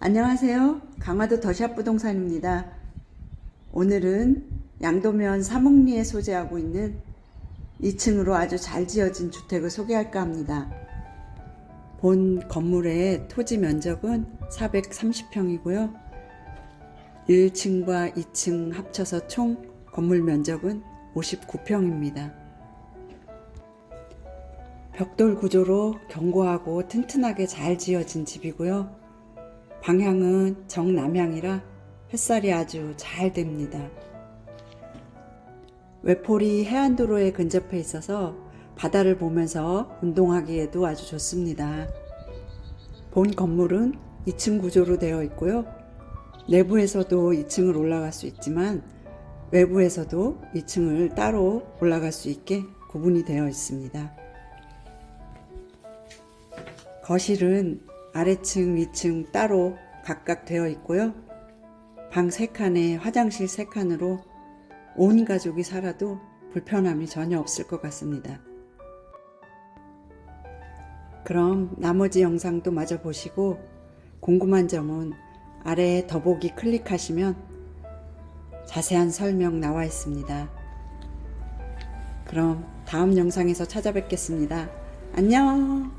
안녕하세요. 강화도 더샵 부동산입니다. 오늘은 양도면 사목리에 소재하고 있는 2층으로 아주 잘 지어진 주택을 소개할까 합니다. 본 건물의 토지 면적은 430평이고요. 1층과 2층 합쳐서 총 건물 면적은 59평입니다. 벽돌 구조로 견고하고 튼튼하게 잘 지어진 집이고요. 방향은 정남향이라 햇살이 아주 잘 됩니다. 외폴이 해안도로에 근접해 있어서 바다를 보면서 운동하기에도 아주 좋습니다. 본 건물은 2층 구조로 되어 있고요. 내부에서도 2층을 올라갈 수 있지만 외부에서도 2층을 따로 올라갈 수 있게 구분이 되어 있습니다. 거실은 아래층, 위층 따로 각각 되어 있고요. 방 3칸에 화장실 3칸으로 온 가족이 살아도 불편함이 전혀 없을 것 같습니다. 그럼 나머지 영상도 마저 보시고 궁금한 점은 아래에 더보기 클릭하시면 자세한 설명 나와 있습니다. 그럼 다음 영상에서 찾아뵙겠습니다. 안녕!